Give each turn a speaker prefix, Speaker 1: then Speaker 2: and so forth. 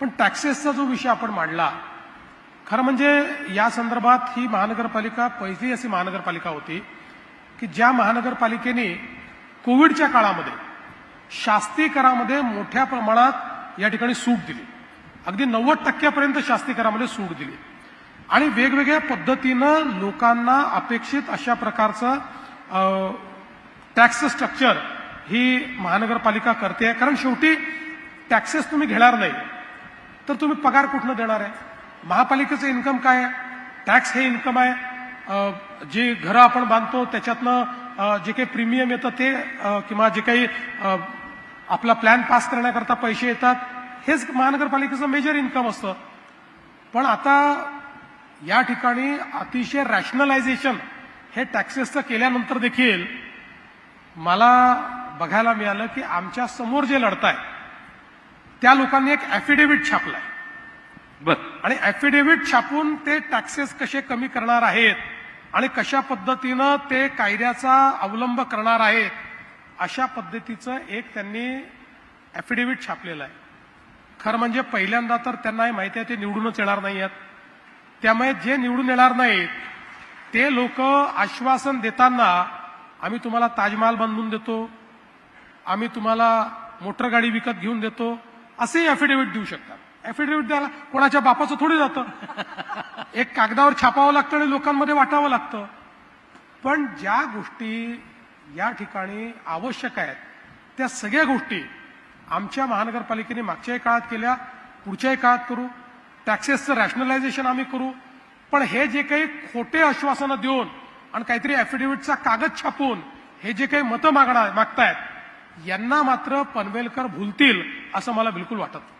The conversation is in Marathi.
Speaker 1: पण टॅक्सेसचा जो विषय आपण मांडला खरं म्हणजे या संदर्भात ही महानगरपालिका पहिली अशी महानगरपालिका होती की ज्या महानगरपालिकेने कोविडच्या काळामध्ये शास्ती करामध्ये मोठ्या प्रमाणात या ठिकाणी सूट दिली. अगदी नव्वद टक्क्यापर्यंत शास्ती करामध्ये सूट दिली. आणि वेगवेगळ्या पद्धतीनं लोकांना अपेक्षित अशा प्रकारचं टॅक्स स्ट्रक्चर ही महानगरपालिका करते. कारण शेवटी टॅक्सेस तुम्ही घेणार नाही. तर तुम्ही पगार कुठनं देणार आहे? महापालिकेचं इन्कम काय आहे? टॅक्स हे इन्कम आहे. जे घरं आपण बांधतो त्याच्यातनं जे काही प्रीमियम येतं ते किंवा जे काही आपला प्लॅन पास करण्याकरता पैसे येतात हेच महानगरपालिकेचं मेजर इन्कम असतं. पण आता या ठिकाणी अतिशय रॅशनलायझेशन हे टॅक्सेसचं केल्यानंतर देखील मला बघायला मिळालं की आमच्यासमोर जे लढताय त्या लोकांनी एक ॲफिडेव्हिट छापलाय.
Speaker 2: बर.
Speaker 1: आणि ॲफिडेव्हिट छापून ते टॅक्सेस कसे कमी करणार आहेत आणि कशा पद्धतीनं ते कायद्याचा अवलंब करणार आहेत अशा पद्धतीचं एक त्यांनी ॲफिडेव्हिट छापलेलं आहे. खरं म्हणजे पहिल्यांदा तर त्यांना हे माहिती आहे ते निवडूनच येणार नाही आहेत त्यामुळे जे निवडून येणार नाहीत ते लोक आश्वासन देताना आम्ही तुम्हाला ताजमहाल बांधून देतो आम्ही तुम्हाला मोटर गाडी विकत घेऊन देतो असेही ॲफिडेव्हिट देऊ शकतात. ॲफिडेव्हिट द्यायला कोणाच्या बापाचं थोडी जातं. एक कागदावर छापावं लागतं आणि लोकांमध्ये वाटावं लागतं. पण ज्या गोष्टी या ठिकाणी आवश्यक आहेत त्या सगळ्या गोष्टी आमच्या महानगरपालिकेने मागच्याही काळात केल्या पुढच्याही काळात करू. टॅक्सेसचं रॅशनलायझेशन आम्ही करू. पण हे जे काही खोटे आश्वासनं देऊन आणि काहीतरी ॲफिडेव्हिटचा कागद छापून हे जे काही मतं मागणार मागतायत यांना मात्र पनवेलकर भुलतील. असं मला बिलकुल वाटत नाही.